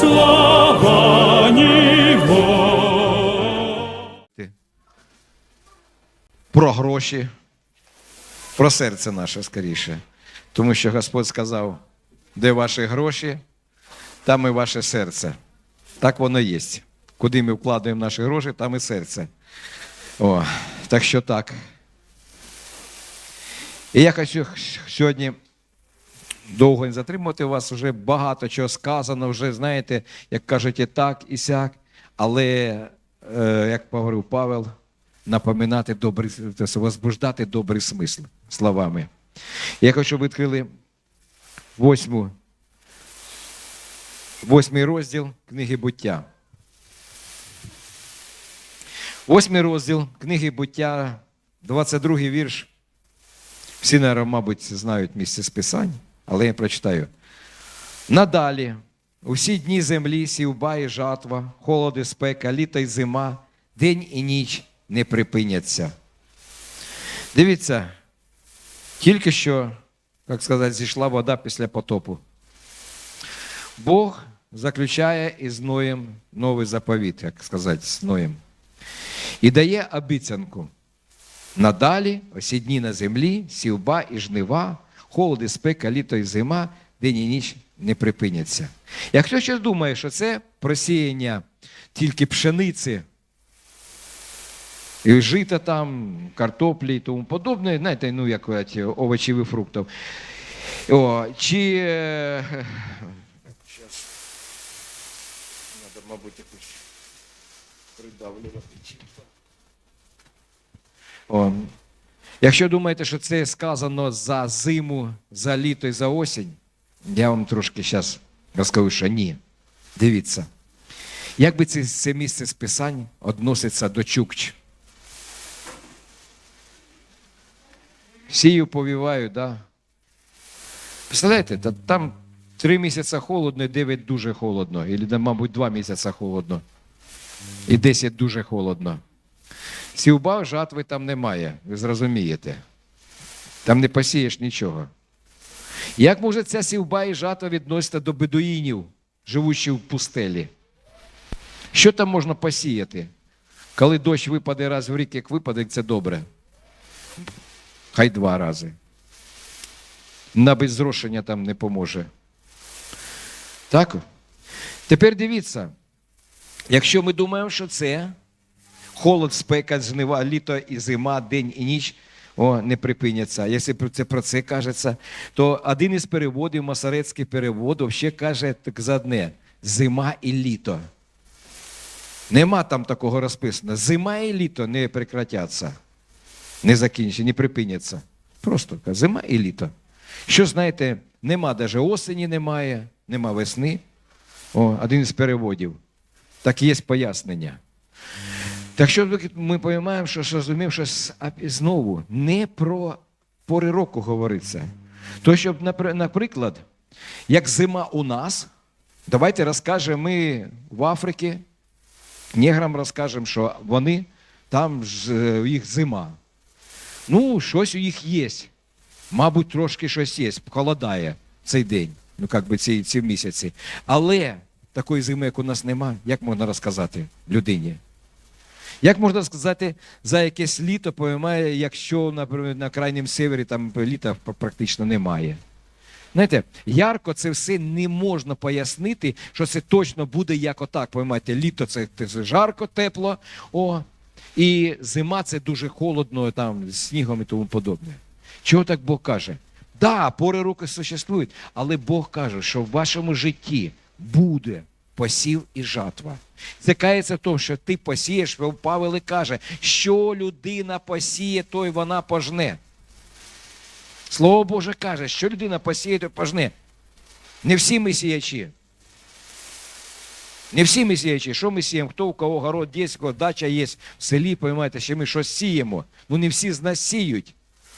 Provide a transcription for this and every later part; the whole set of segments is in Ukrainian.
слава про гроші, про серце наше скоріше. Тому що Господь сказав, де ваші гроші, там і ваше серце. Так воно є. Куди ми вкладаємо наші гроші, там і серце. О, так що так. І я хочу сьогодні довго не затримувати вас, вже багато чого сказано, вже знаєте, як кажуть, і так, і сяк. Але, е, як говорив Павел, напоминати добрий, возбуждати добрий смисл словами. Я хочу, щоб відкрили восьму, восьмий розділ книги буття. Восьмий розділ книги буття, 22 вірш. Всі, мабуть, знають місце списань, але я прочитаю. Надалі, усі дні землі, сівба і жатва, холод і спека, літо і зима, день і ніч не припиняться. Дивіться, тільки що, як сказати, зійшла вода після потопу. Бог заключає із Ноєм новий заповіт, як сказати, з Ноєм. І дає обіцянку. Надалі, осі дні на землі, сівба і жнива, холод і спека, літо і зима, день і ніч не припиняться. Якщо хтось думає, що це просіяння тільки пшениці, і жита там, картоплі і тому подобне, знаєте, ну, як овочів і фруктів. О, чи. е, Щас. Надо, мабуть, якусь придавлювати. чим-то. Якщо думаєте, що це сказано за зиму, за літо і за осінь, я вам трошки зараз розкажу, що ні. Дивіться. Як би це, це місце з писань відноситься до Чукч? Сію повіваю, да. Представляєте, та там три місяці холодно і дев'ять дуже холодно. Або, мабуть, два місяці холодно. І десять дуже холодно. Сівба, жатви там немає, ви зрозумієте. Там не посієш нічого. Як може ця сівба і жатва відноситься до бедуїнів, живущих в пустелі? Що там можна посіяти? Коли дощ випаде раз в рік, як випаде, це добре. Хай два рази. На беззрошення там не поможе. Так? Тепер дивіться, якщо ми думаємо, що це холод, спека, жнива, літо і зима, день і ніч о, не припиняться. Якщо про це про це кажеться, то один із переводів, масарецький перевод, ще каже так за одне: зима і літо. Нема там такого розписано. Зима і літо не прекратяться, не закінчаться, не припиняться. Просто зима і літо. Що знаєте, нема навіть осені, немає, нема весни. О, один із переводів. Так є пояснення. Так що ми розуміємо, що розуміємо, що знову не про пори року говориться. То, щоб, наприклад, як зима у нас, давайте розкажемо ми в Африці, неграм розкажемо, що вони там ж, е, їх зима. Ну, щось у їх є. Мабуть, трошки щось є, холодає цей день, ну як би ці, ці місяці. Але такої зими, як у нас нема, як можна розказати людині? Як можна сказати за якесь літо, поймає, якщо наприклад, на крайнім севері там літа практично немає? Знаєте, ярко це все не можна пояснити, що це точно буде як отак. Поймаєте, літо це, це жарко, тепло, о, і зима це дуже холодно, там, з снігом і тому подобне. Чого так Бог каже? Да, пори року существують, але Бог каже, що в вашому житті буде посів і жатва. Це кається в що ти посієш, Павел і каже, що людина посіє, то й вона пожне. Слово Боже каже, що людина посіє, то й пожне. Не всі ми сіячі. Не всі ми сіячі. Що ми сіємо? Хто у кого город є, кого дача є в селі, поймаєте, що ми щось сіємо. Ну не всі з нас сіють.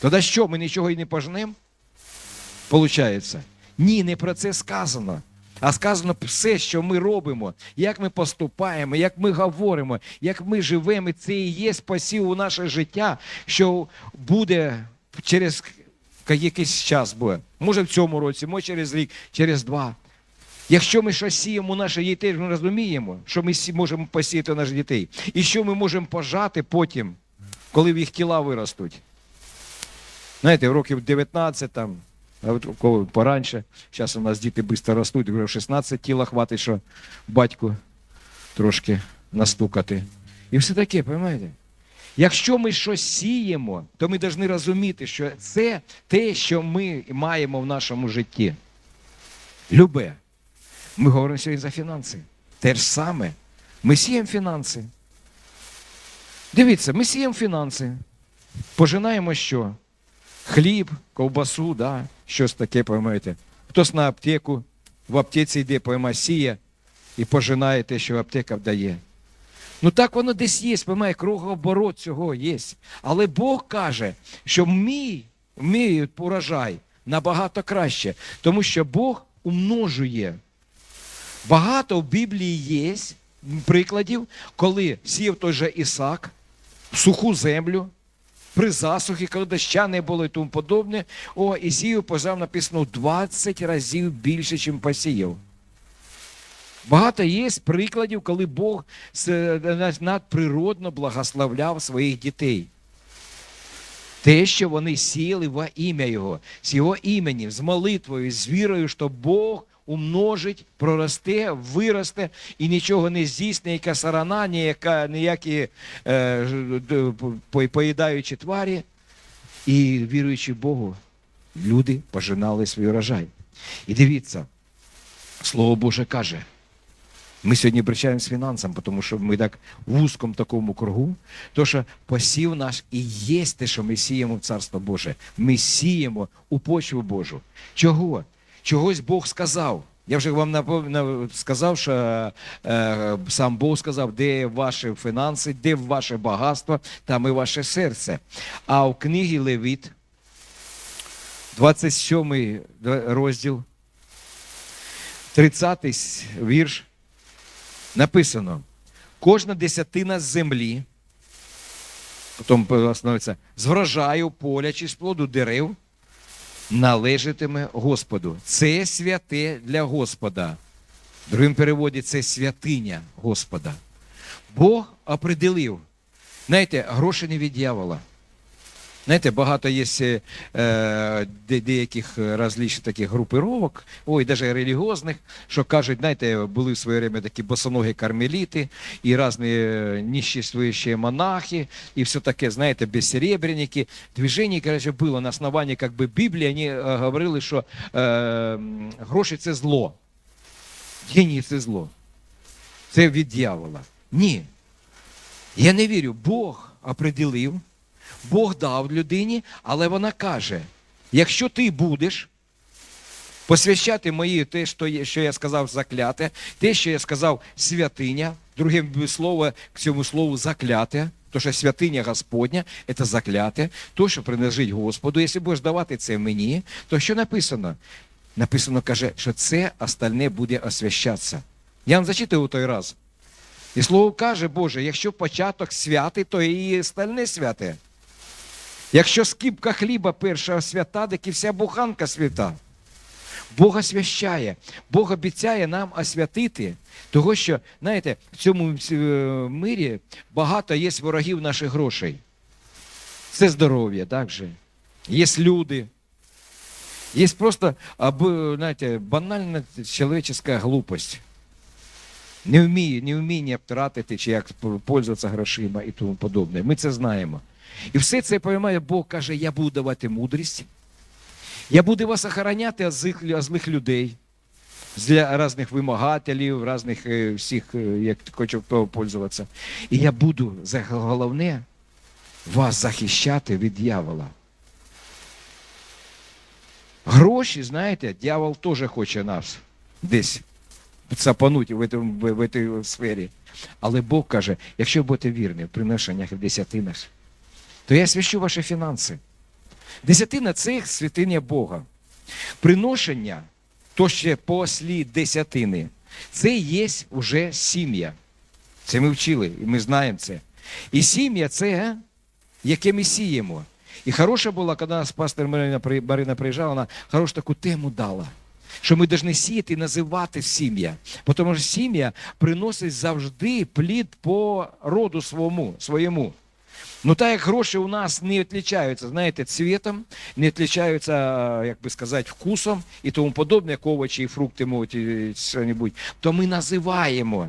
Тоді що, ми нічого і не пожнемо? Получається. Ні, не про це сказано. А сказано все, що ми робимо, як ми поступаємо, як ми говоримо, як ми живемо, і це і є спасів у наше життя, що буде через якийсь час буде. Може в цьому році, може через рік, через два. Якщо ми щось сіємо наших дітей, ми розуміємо, що ми можемо посіяти наших дітей. І що ми можемо пожати потім, коли в їх тіла виростуть. Знаєте, років 19 там, пораньше, зараз у нас діти швидко ростуть, вже в 16 тіла хватить, що батьку трошки настукати. І все таке, розумієте? Якщо ми щось сіємо, то ми повинні розуміти, що це те, що ми маємо в нашому житті. Любе. Ми говоримо сьогодні за фінанси. Те ж саме. Ми сіємо фінанси. Дивіться, ми сіємо фінанси. Пожинаємо що? Хліб, ковбасу, да? щось таке, поймаєте. Хтось на аптеку, в аптеці йде, пойма, сіє і пожинає те, що аптека дає. Ну так воно десь є, поймає, кругооборот цього є. Але Бог каже, що мій, мій урожай набагато краще, тому що Бог умножує. Багато в Біблії є прикладів, коли сів той же Ісак суху землю, при засухі, коли доща не було і тому подобне, о, і сів пожав написано 20 разів більше, ніж посіяв. Багато є прикладів, коли Бог надприродно благословляв своїх дітей. Те, що вони сіяли во ім'я Його, з Його іменем, з молитвою, з вірою, що Бог умножить, проросте, виросте і нічого не з'їсть, ніяка сарана, ніяка, ніякі е, поїдаючі тварі. І віруючи Богу, люди пожинали свій урожай. І дивіться, Слово Боже каже, ми сьогодні обращаємо з фінансам, тому що ми так в вузькому такому кругу, то що посів наш і є те, що ми сіємо в Царство Боже. Ми сіємо у почву Божу. Чого? Чогось Бог сказав. Я вже вам сказав, що е, сам Бог сказав, де ваші фінанси, де ваше багатство, там і ваше серце. А в книгі Левіт, 27 розділ, 30 вірш, написано: кожна десятина землі, потім з врожаю поля чи з плоду дерев належатиме Господу. Це святе для Господа. В переводі це святиня Господа. Бог определив. Знаєте, гроші не від дьявола. Знаєте, багато є е, де- деяких различних таких групировок, ой, навіть релігіозних, що кажуть, знаєте, були в своє время такі босоногі кармеліти і різні е, ниществуючі монахи, і все таке, знаєте, безсеребренники. Движення, короче, було на основанні как би, Біблії, вони е, говорили, що е, гроші це зло. Генії це зло. Це від дьявола. Ні. Я не вірю, Бог определив. Бог дав людині, але вона каже: якщо ти будеш посвящати мої те, що я- сказав закляте, те, що я сказав святиня, друге слово к цьому слову закляте, то що святиня Господня це закляте, то, що принадлежить Господу. Якщо будеш давати це мені, то що написано? Написано, каже, що це остальне буде освящатися. Я вам зачитую той раз. І слово каже, Боже, якщо початок святий, то і остальне святе. Якщо скипка хліба перша свята, так і вся буханка свята. Бог освящає, Бог обіцяє нам освятити, того що, знаєте, в цьому е, мирі багато є ворогів наших грошей. Це здоров'я, так же. Є люди. Є просто знаєте, банальна чоловічська глупость. Не вміє, не вміння втратити, чи як пользуватися грошима і тому подобне. Ми це знаємо. І все це поймає, Бог каже, я буду давати мудрість, я буду вас охороняти від злих, людей, для різних вимагателів, різних е, всіх, е, як хто пользуватися. І я буду головне вас захищати від дьявола. Гроші, знаєте, дьявол теж хоче нас десь в, в цій сфері. Але Бог каже, якщо будете вірні в приношеннях і в десятинах, то я свящу ваші фінанси. Десятина це святиня Бога. Приношення, то ще послі десятини, це є вже сім'я. Це ми вчили, і ми знаємо це. І сім'я це, яке ми сіємо. І хороша була, коли нас пастор Марина приїжджала, вона хорошу таку тему дала. Що ми повинні сіяти і називати сім'я. Тому що сім'я приносить завжди плід по роду своєму. своєму. Ну, так як гроші у нас не відлічаються, знаєте, цвітом, не відлічаються, як би сказати, вкусом і тому подобне, як овочі і фрукти можуть і що-небудь, то ми називаємо,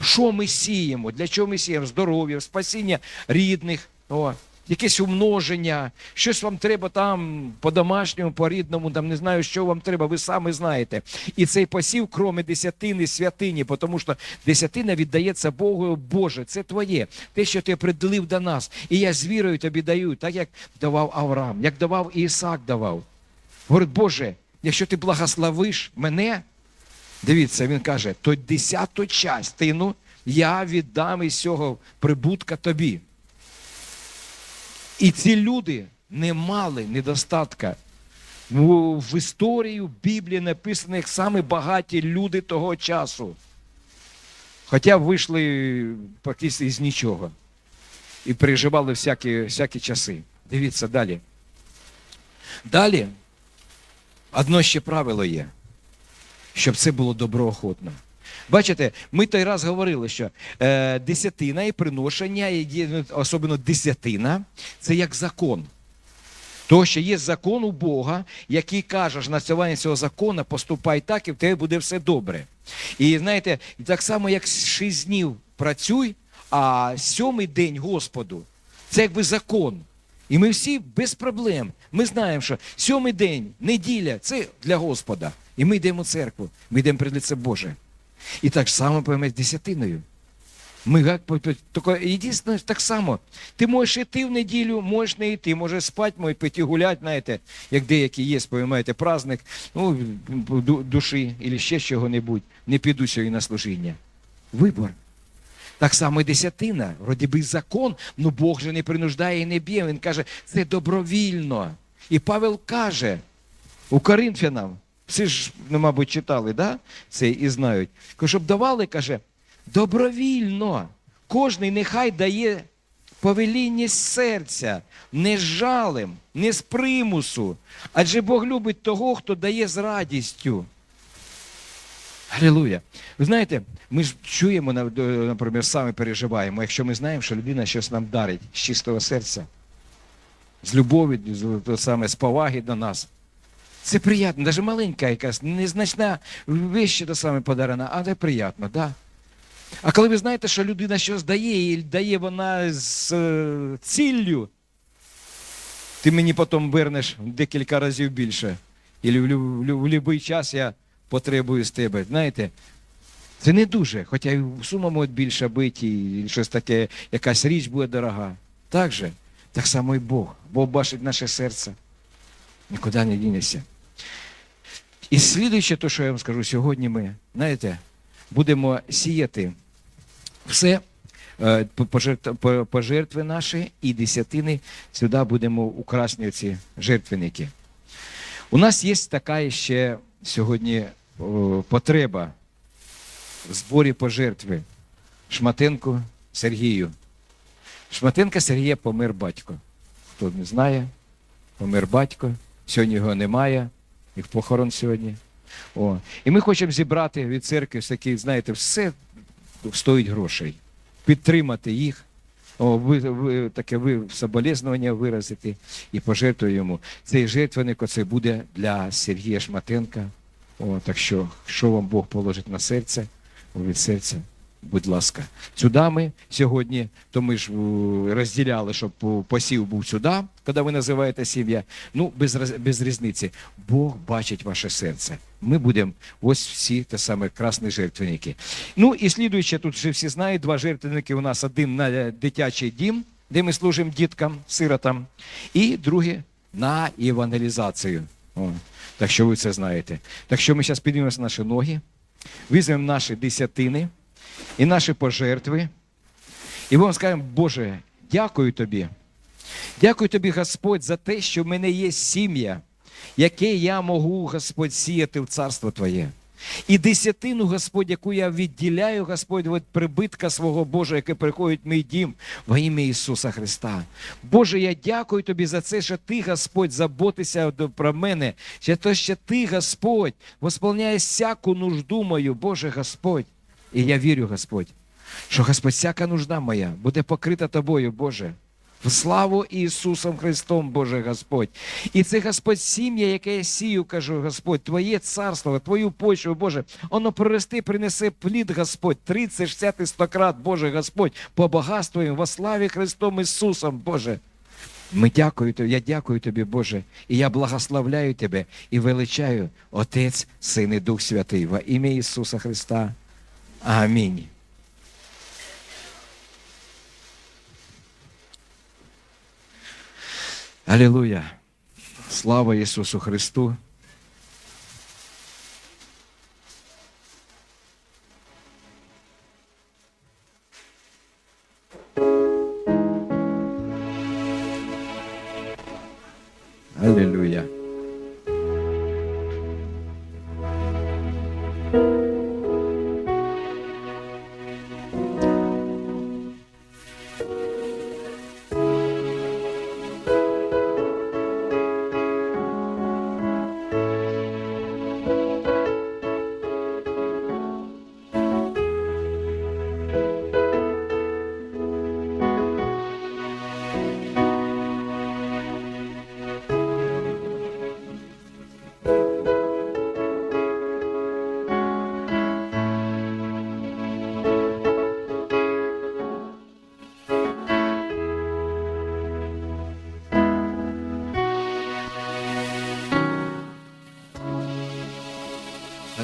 що ми сіємо, для чого ми сіємо? Здоров'я, спасіння рідних, о, якесь умноження, щось вам треба там по-домашньому, по-рідному, там не знаю, що вам треба, ви самі знаєте. І цей посів, кроме десятини, святині, тому що десятина віддається Богу, Боже, це твоє, те, що ти приділив до нас. І я з вірою тобі даю, так як давав Авраам, як давав і Ісаак давав. Говорить, Боже, якщо ти благословиш мене, дивіться, він каже, то десяту частину я віддам із цього прибутка тобі. І ці люди не мали недостатка. В, історії в Біблії написано як саме багаті люди того часу. Хоча вийшли практично із нічого. І переживали всякі, всякі часи. Дивіться далі. Далі одно ще правило є, щоб це було доброохотно. Бачите, ми той раз говорили, що е, десятина і приношення, ну, особливо десятина, це як закон. То, що є закон у Бога, який каже, що на основанні цього закону поступай так, і в тебе буде все добре. І знаєте, так само, як шість днів працюй, а сьомий день Господу, це якби закон. І ми всі без проблем. Ми знаємо, що сьомий день, неділя це для Господа. І ми йдемо в церкву, ми йдемо перед лице Боже. І так само з десятиною. Ми як єдине так само. Ти можеш йти в неділю, можеш не йти, можеш спати, можеш піти гуляти, знаєте, як деякі є, поймаєте, праздник, ну, душі або ще чого-небудь. Не піду сьогодні на служіння. Вибор. Так само і десятина, вроді би закон, ну Бог же не принуждає і не б'є. Він каже, це добровільно. І Павел каже у Коринфянам, всі ж, ну, мабуть, читали, да? це і знають. Каже, Щоб давали, каже, добровільно. Кожний нехай дає повеління серця, не з жалем, не з примусу. Адже Бог любить того, хто дає з радістю. Алілуя. Ви знаєте, ми ж чуємо, наприклад, самі переживаємо, якщо ми знаємо, що людина щось нам дарить з чистого серця, з любові, з, саме, з поваги до нас. Це приємно, навіть маленька якась, незначна вещь то саме подарена, але приємно, да? А коли ви знаєте, що людина щось дає, і дає вона з е, ціллю, ти мені потім вернеш декілька разів більше. І в будь-який час я потребую з тебе. Знаєте, це не дуже, хоча й сума може більше бити, і щось таке, якась річ буде дорога. Так же, так само і Бог. Бог бачить наше серце. Нікуди не дінешся. І слідуюче, то, що я вам скажу, сьогодні ми, знаєте, будемо сіяти все е, по- пожертв- пожертви наші і десятини сюди будемо украсні ці жертвенники. У нас є така ще сьогодні потреба в зборі пожертви Шматенку Сергію. Шматенка Сергія помер батько. Хто не знає, помер батько. Сьогодні його немає, їх похорон сьогодні. О. І ми хочемо зібрати від церкви такі, знаєте, все стоїть грошей. Підтримати їх. О, ви, ви, таке ви соболезнування виразити і пожертвує йому. Цей жертвенник оце буде для Сергія Шматенка. О, так що, що вам Бог положить на серце, від серця, будь ласка. Сюди ми сьогодні, то ми ж е, розділяли, щоб посів був сюди, коли ви називаєте сім'я. Ну, без, без різниці. Бог бачить ваше серце. Ми будемо ось всі те саме красні жертвенники. Ну і слідуюче, тут вже всі знають, два жертвенники у нас один на е, дитячий дім, де ми служимо діткам, сиротам, і другий на евангелізацію. О, так що ви це знаєте. Так що ми зараз піднімемося на наші ноги, візьмемо наші десятини і наші пожертви. І ми вам скажемо, Боже, дякую тобі. Дякую тобі, Господь, за те, що в мене є сім'я, яке я можу, Господь, сіяти в царство Твоє. І десятину, Господь, яку я відділяю, Господь, від прибитка свого Божого, яке приходить в мій дім во ім'я Ісуса Христа. Боже, я дякую Тобі за це, що Ти, Господь, заботишся про мене, що то, що Ти, Господь, восполняєш всяку нужду мою, Боже Господь. І я вірю, Господь, що Господь, всяка нужда моя буде покрита Тобою, Боже. В славу Ісусом Христом, Боже Господь. І це, Господь, сім'я, яке я сію, кажу, Господь, Твоє царство, Твою почву, Боже, воно прорости, принесе плід, Господь, 30, 60 і 100 крат, Боже Господь, по багатству во славі Христом Ісусом, Боже. Ми дякую Тобі, я дякую Тобі, Боже, і я благословляю Тебе і величаю Отець, Син і Дух Святий, во ім'я Ісуса Христа. Амінь. Алілуя. Слава Ісусу Христу.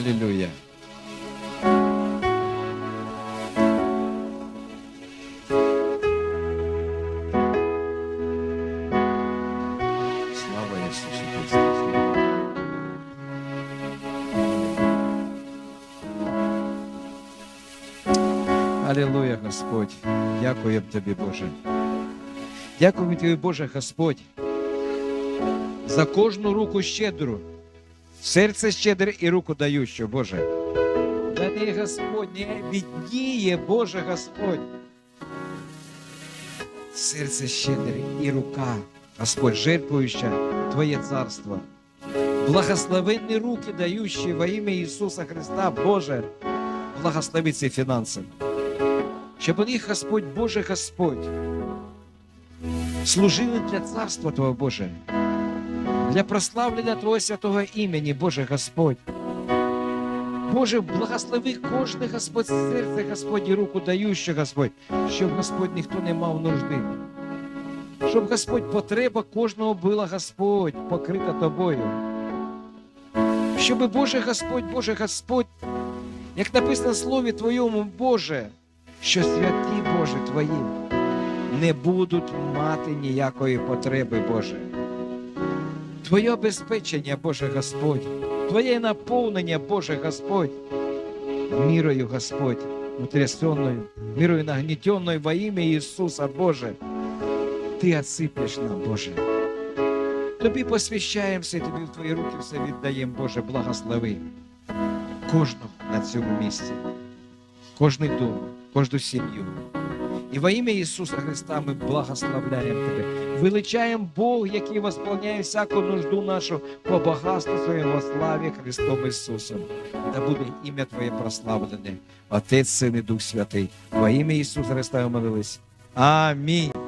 Христу. Алілуя, Господь. Дякую Тобі, Боже. Дякую Тобі, Боже, Господь, за кожну руку щедру. Серце щедре і руку дающу, Боже. Да не Господь, не бідніє, Боже Господь. Серце щедре і рука, Господь, жертвуюча Твоє царство. Благословенні руки дающі во ім'я Ісуса Христа, Боже, благослови ці фінанси. Щоб них, Господь, Боже Господь, служили для царства Твого Боже для прославлення Твого святого імені, Боже Господь. Боже, благослови кожне Господь серце, Господь, і руку даюче, Господь, щоб Господь ніхто не мав нужди. Щоб Господь потреба кожного була, Господь, покрита Тобою. Щоб, Боже Господь, Боже Господь, як написано в Слові Твоєму, Боже, що святі Боже Твої не будуть мати ніякої потреби, Боже. Твоє обезпечення, Боже Господь, Твоє наповнення, Боже Господь, мирою, Господь, утрясенною, мирою нагнетенною во ім'я Ісуса, Боже, Ти отсиплеш нам, Боже. Тобі посвящаємося, і тобі в Твої руки все віддаємо, Боже, благослови кожного на цьому місці, кожний дом, кожну сім'ю. І во ім'я Ісуса Христа ми благословляємо Тебе. Величаємо Бог, який восполняє всяку нужду нашу по багатству своєму славі Христом Ісусом. Да буде ім'я Твоє прославлене, Отець, Син і Дух Святий. Во ім'я Ісуса Христа молились. Амінь.